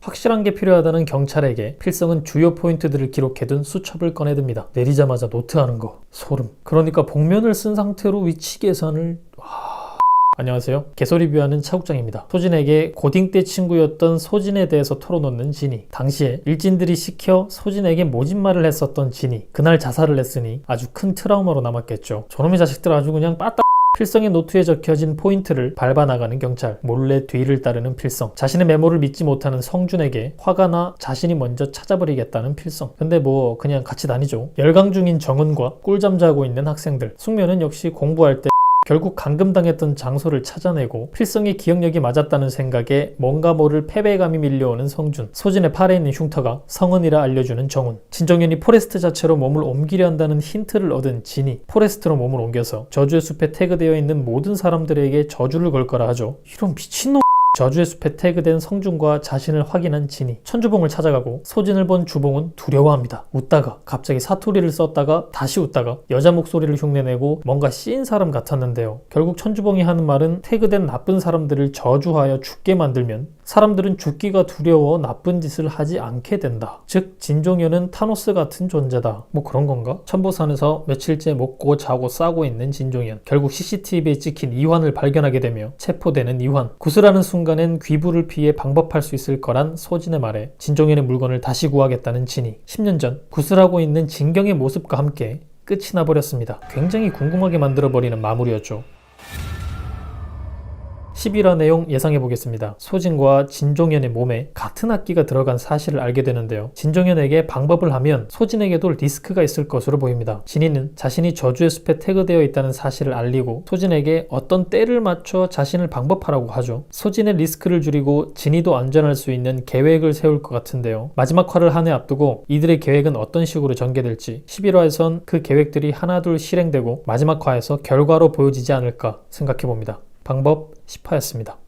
확실한 게 필요하다는 경찰에게 필성은 주요 포인트들을 기록해둔 수첩을 꺼내듭니다. 내리자마자 노트하는 거 소름. 그러니까 복면을 쓴 상태로 위치 계산을 안녕하세요. 개소 리뷰하는 차국장입니다. 소진에게 고딩 때 친구였던 소진에 대해서 털어놓는 진이. 당시에 일진들이 시켜 소진에게 모진말을 했었던 진이. 그날 자살을 했으니 아주 큰 트라우마로 남았겠죠. 저놈의 자식들 아주 그냥 빠따 필성의 노트에 적혀진 포인트를 밟아나가는 경찰, 몰래 뒤를 따르는 필성, 자신의 메모를 믿지 못하는 성준에게 화가 나 자신이 먼저 찾아버리겠다는 필성. 근데 뭐 그냥 같이 다니죠. 열강 중인 정은과 꿀잠 자고 있는 학생들, 숙면은 역시 공부할 때 결국 감금당했던 장소를 찾아내고 필성의 기억력이 맞았다는 생각에 뭔가 모를 패배감이 밀려오는 성준. 소진의 팔에 있는 흉터가 성은이라 알려주는 정훈. 진정현이 포레스트 자체로 몸을 옮기려 한다는 힌트를 얻은 진이 포레스트로 몸을 옮겨서 저주의 숲에 태그되어 있는 모든 사람들에게 저주를 걸 거라 하죠. 이런 미친놈 저주의 숲에 태그된 성준과 자신을 확인한 진이 천주봉을 찾아가고 소진을 본 주봉은 두려워합니다. 웃다가 갑자기 사투리를 썼다가 다시 웃다가 여자 목소리를 흉내내고 뭔가 씌인 사람 같았는데요. 결국 천주봉이 하는 말은 태그된 나쁜 사람들을 저주하여 죽게 만들면 사람들은 죽기가 두려워 나쁜 짓을 하지 않게 된다. 즉 진종현은 타노스 같은 존재다. 뭐 그런 건가? 천보산에서 며칠째 먹고 자고 싸고 있는 진종현. 결국 CCTV에 찍힌 이환을 발견하게 되며 체포되는 이환. 구슬하는 순간엔 귀부를 피해 방법할 수 있을 거란 소진의 말에 진종현의 물건을 다시 구하겠다는 진이 10년 전 구슬하고 있는 진경의 모습과 함께 끝이 나버렸습니다. 굉장히 궁금하게 만들어버리는 마무리였죠. 11화 내용 예상해 보겠습니다. 소진과 진종현의 몸에 같은 악기가 들어간 사실을 알게 되는데요. 진종현에게 방법을 하면 소진에게도 리스크가 있을 것으로 보입니다. 진이는 자신이 저주의 숲에 태그되어 있다는 사실을 알리고 소진에게 어떤 때를 맞춰 자신을 방법하라고 하죠. 소진의 리스크를 줄이고 진이도 안전할 수 있는 계획을 세울 것 같은데요. 마지막 화를 한 해 앞두고 이들의 계획은 어떤 식으로 전개될지 11화에선 그 계획들이 하나둘 실행되고 마지막 화에서 결과로 보여지지 않을까 생각해 봅니다. 방법 10화였습니다.